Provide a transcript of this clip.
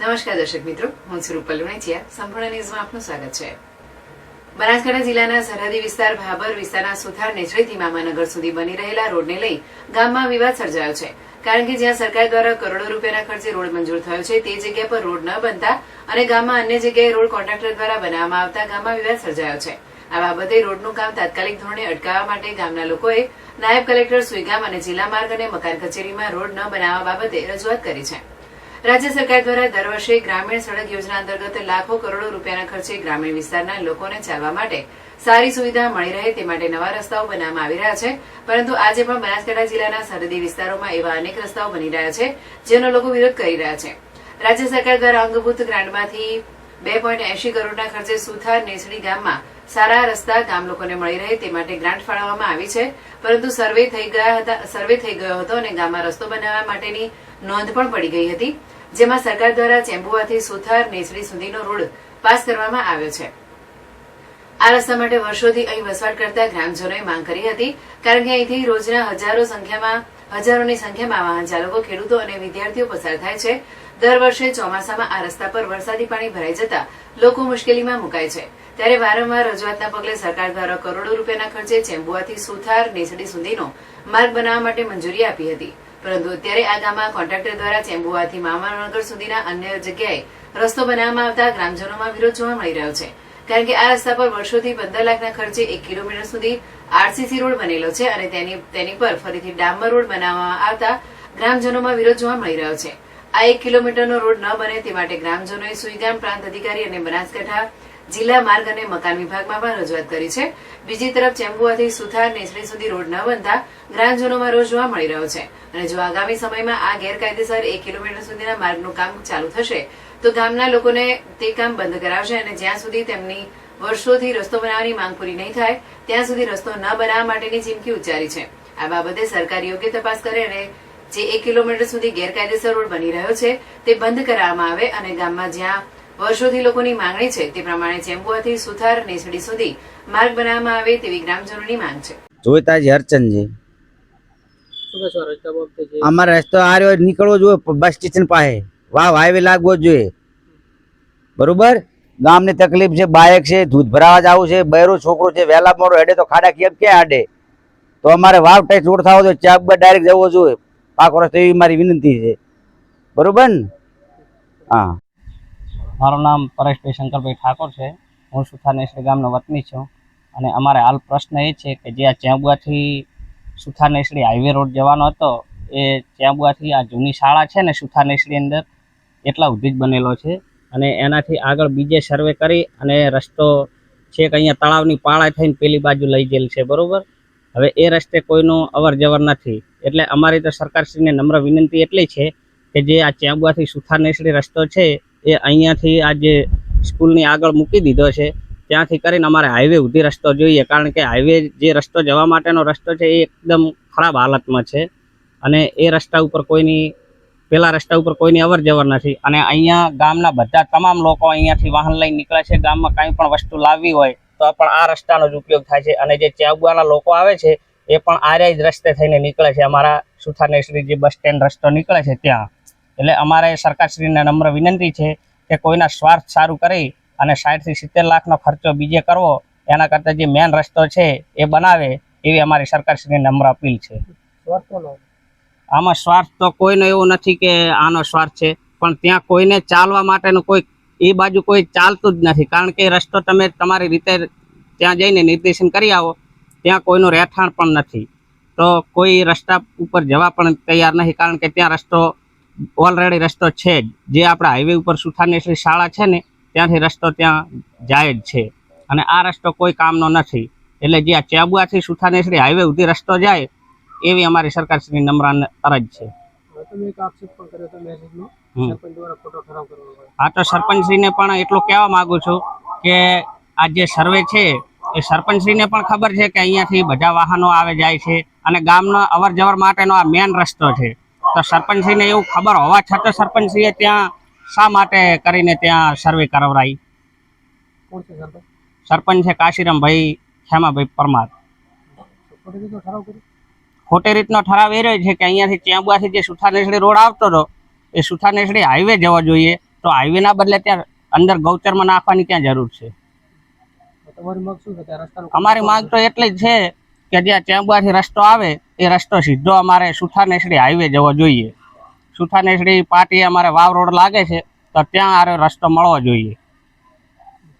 નમસ્કાર દર્શક મિત્રો, હું છું રૂપલ લુણેચિયા સંપૂર્ણ ન્યૂઝમાં આપનું સ્વાગત છે. બનાસકાંઠા જિલ્લાના સરહદી વિસ્તાર ભાબર વિસ્તારના સુથાર નેચરેથી મામાનગર સુધી બની રહેલા રોડને લઈ ગામમાં વિવાદ સર્જાયો છે. કારણ કે જ્યાં સરકાર દ્વારા કરોડો રૂપિયાના ખર્ચે રોડ મંજૂર થયો છે, તે જગ્યા પર રોડ ન બનતા અને ગામમાં અન્ય જગ્યાએ રોડ કોન્ટ્રાક્ટર દ્વારા બનાવવામાં આવતા ગામમાં વિવાદ સર્જાયો છે. આ બાબતે રોડનું કામ તાત્કાલિક ધોરણે અટકાવવા માટે ગામના લોકોએ નાયબ કલેક્ટર સુઈગામ અને જિલ્લા માર્ગ અને મકાન કચેરીમાં રોડ ન બનાવવા બાબતે રજૂઆત કરી છે. રાજ્ય સરકાર દ્વારા દર વર્ષે ગ્રામીણ સડક યોજના અંતર્ગત લાખો કરોડો રૂપિયાના ખર્ચે ગ્રામીણ વિસ્તારના લોકોને ચાલવા માટે સારી સુવિધા મળી રહે તે માટે નવા રસ્તાઓ બનાવવામાં આવી રહ્યા છે. પરંતુ આજે પણ બનાસકાંઠા જિલ્લાના સરહદી વિસ્તારોમાં એવા અનેક રસ્તાઓ બની રહ્યા છે, જેનો લોકો વિરોધ કરી રહ્યા છે. રાજ્ય સરકાર દ્વારા અંગભૂત ગ્રાન્ટમાંથી બે પોઈન્ટ એંશી કરોડના ખર્ચે સુથાર નેસડી ગામમાં સારા રસ્તા ગામ લોકોને મળી રહે તે માટે ગ્રાન્ટ ફાળવવામાં આવી છે. પરંતુ સર્વે થઈ ગયા હતા, સર્વે થઈ ગયો હતો અને ગામમાં રસ્તો બનાવવા માટેની નોંધ પણ પડી ગઈ હતી, જેમાં સરકાર દ્વારા ચેમ્બુઆથી સુથાર નેસડી સુધીનો રોડ પાસ કરવામાં આવ્યો છે. આ રસ્તા માટે વર્ષોથી અહીં વસવાટ કરતા ગ્રામજનોએ માંગ કરી હતી, કારણ કે અહીંથી રોજના હજારો સંખ્યામાં, હજારોની સંખ્યામાં વાહન ચાલકો, ખેડૂતો અને વિદ્યાર્થીઓ પસાર થાય છે. દર વર્ષે ચોમાસામાં આ રસ્તા પર વરસાદી પાણી ભરાઈ જતા લોકો મુશ્કેલીમાં મુકાય છે. ત્યારે વારંવાર રજૂઆતના પગલે સરકાર દ્વારા કરોડો રૂપિયાના ખર્ચે ચેમ્બુઆથી સુથાર નેસડી સુધીનો માર્ગ બનાવવા માટે મંજૂરી આપી હતી. પરંતુ અત્યારે આ ગામમાં કોન્ટ્રાક્ટર દ્વારા ચેમ્બુઆથી મામાનગર સુધીના અન્ય જગ્યાએ રસ્તો બનાવવામાં આવતા ગ્રામજનોમાં વિરોધ જોવા મળી રહ્યો છે. કારણ કે આ રસ્તા પર વર્ષોથી પંદર લાખના ખર્ચે એક કિલોમીટર સુધી આરસીસી રોડ બનેલો છે અને તેની તેની પર ફરીથી ડામર રોડ બનાવવામાં આવતા ગ્રામજનોમાં વિરોધ જોવા મળી રહ્યો છે. આ એક કિલોમીટરનો રોડ ન બને તે માટે ગ્રામજનોએ સુઈગામ પ્રાંત અધિકારી અને બનાસકાંઠા જિલ્લા માર્ગ અને મકાન વિભાગમાં પણ રજૂઆત કરી છે. બીજી તરફ ચેમ્બુઆથી સુથાર નેસડી સુધી રોડ ન બનતા ગ્રામજનોમાં રોજ જોવા મળી રહ્યો છે. અને જો આગામી સમયમાં આ ગેરકાયદેસર એક કિલોમીટર સુધીના માર્ગનું કામ ચાલુ થશે, તો ગામના લોકોને તે કામ બંધ કરાવશે અને જ્યાં સુધી તેમની વર્ષોથી રસ્તો બનાવવાની માંગ પૂરી નહીં થાય, ત્યાં સુધી રસ્તો ન બનાવવા માટેની ચીમકી ઉચ્ચારી છે. આ બાબતે સરકાર યોગ્ય તપાસ કરે અને જે એક કિલોમીટર સુધી ગેરકાયદેસર રોડ બની રહ્યો છે, તે બંધ કરાવવામાં આવે અને ગામમાં જ્યાં વર્ષોથી લોકોની માંગણી છે. તે પ્રમાણે ચેમ્બુઆથી સુથાર નેસડી સુધી માર્ગ બનાવવામાં આવે તેવી ગ્રામજનોની માંગ છે. જોઈતાજી હરચંદજી. અમારે રસ્તો આ રહ્યો નીકળવો જોઈએ બસ સ્ટેશન પાસે. વાવ હાઈવે લાગવો જોઈએ. બરોબર? ગામની તકલીફ છે બાયક છે દૂધ ભરાવા જવું છે બૈરો છોકરો છે વહેલા મોડો હેડે તો ખાડા કેમ ક્યાં આડે તો અમારે વાવ ટેક્સ રોડ થવો જોઈએ ચાપ ડાયરેક્ટ જવો જોઈએ. પાકો રસ્તો એવી મારી વિનંતી છે. બરોબર ને? હા. મારું નામ પરેશભાઈ શંકરભાઈ ઠાકોર છે. હું સુથારનેશ્વરી ગામનો વતની છું અને અમારે હાલ પ્રશ્ન એ છે કે જે આ ચેંબુઆથી સુથારનેશ્વરી હાઈવે રોડ જવાનો હતો, એ ચેંબુઆથી આ જૂની શાળા છે ને સુથારનેશ્વરી અંદર, એટલા સુધી જ બનેલો છે. અને એનાથી આગળ બીજે સર્વે કરી અને રસ્તો છેક અહીંયા તળાવની પાળા થઈને પેલી બાજુ લઈ ગયેલ છે, બરાબર? હવે એ રસ્તે કોઈનું અવર જવર નથી. એટલે અમારી તો સરકારશ્રીને નમ્ર વિનંતી એટલી છે કે જે આ ચેંબુઆથી સુથારનેશ્વરી રસ્તો છે એ અહીંયાથી આ જે સ્કૂલની આગળ મૂકી દીધો છે, ત્યાંથી કરીને અમારે હાઈવે સુધી રસ્તો જોઈએ, કારણ કે હાઈવે જે રસ્તો જવા માટેનો રસ્તો છે એ એકદમ ખરાબ હાલતમાં છે. અને એ રસ્તા ઉપર કોઈની, પેલા રસ્તા ઉપર કોઈની અવર જવર નથી. અને અહીંયા ગામના બધા તમામ લોકો અહીંયાથી વાહન લઈને નીકળે છે. ગામમાં કાંઈ પણ વસ્તુ લાવવી હોય તો પણ આ રસ્તાનો જ ઉપયોગ થાય છે. અને જે ચેબુઆના લોકો આવે છે, એ પણ આર્યા જ રસ્તે થઈને નીકળે છે. અમારા સુથારનેશ્વરી જે બસ સ્ટેન્ડ રસ્તો નીકળે છે ત્યાં. એટલે અમારે સરકારશ્રીને નમ્ર વિનંતી છે કે કોઈના સ્વાર્થ સારું કરી અને સાઠથી સિત્તેર લાખનો ખર્ચો બીજે કરવો એના કરતાં જે મેન રસ્તો છે એ બનાવે એવી અમારી સરકારશ્રીને નમ્ર અપીલ છે. આમાં સ્વાર્થ તો કોઈનો એવો નથી કે આનો સ્વાર્થ છે પણ ત્યાં કોઈને ચાલવા માટેનું કોઈ એ બાજુ કોઈ ચાલતું જ નથી. કારણ કે રસ્તો તમે તમારી રીતે ત્યાં જઈને નિર્દેશન કરી આવો ત્યાં કોઈનું રહેઠાણ પણ નથી. તો કોઈ રસ્તા ઉપર જવા પણ તૈયાર નથી કારણ કે ત્યાં રસ્તો ઓલરેડી રસ્તો છે જ. જે આપણા હાઈવે ઉપર સુથારનેશ્વરી શાળા છે ને ત્યાંથી રસ્તો ત્યાં જાય જ છે. અને આ રસ્તો કોઈ કામનો નથી. એટલે જે આ ચેબુઆથી સુથારનેશ્વરી હાઈવે સુધી રસ્તો જાય એવી અમારી સરકારશ્રીની નમ્રાન અરજ છે. આ તો સરપંચશ્રીને પણ એટલું કહેવા માગું છું કે આ જે સર્વે છે એ સરપંચશ્રીને પણ ખબર છે કે અહીંયાથી બધા વાહનો આવે જાય છે અને ગામનો અવર જવર માટેનો આ મેન રસ્તો છે. તો સરપંચશ્રીને એવું ખબર હોવા છતાં સરપંચશ્રીએ ત્યાં શા માટે કરીને ત્યાં સર્વે કરાવરાઈ? સરપંચ છે કાશીરામભાઈ ખેમાભાઈ પરમાર. ખોટી રીતે ખોટી રીતનો ઠરાવ એ રહ્યો છે કે અહીંયાથી ચેંબુઆથી જે સુથારનેસડી રોડ આવતો હતો એ સુથારનેસડી હાઈવે જવો જોઈએ. તો હાઈવેના બદલે ત્યાં અંદર ગૌચરમાં નાખવાની ક્યાં જરૂર છે? અમારી માંગ તો એટલી જ છે કે જ્યાં ચેમ્બુઆથી રસ્તો આવે, એ રસ્તો સીધો અમારે સુથાનેસડી હાઈવે જવો જોઈએ. સુથાનેસડી પાટી અમારે વાવ રોડ લાગે છે, તો ત્યાં આરો રસ્તો મળવો જોઈએ.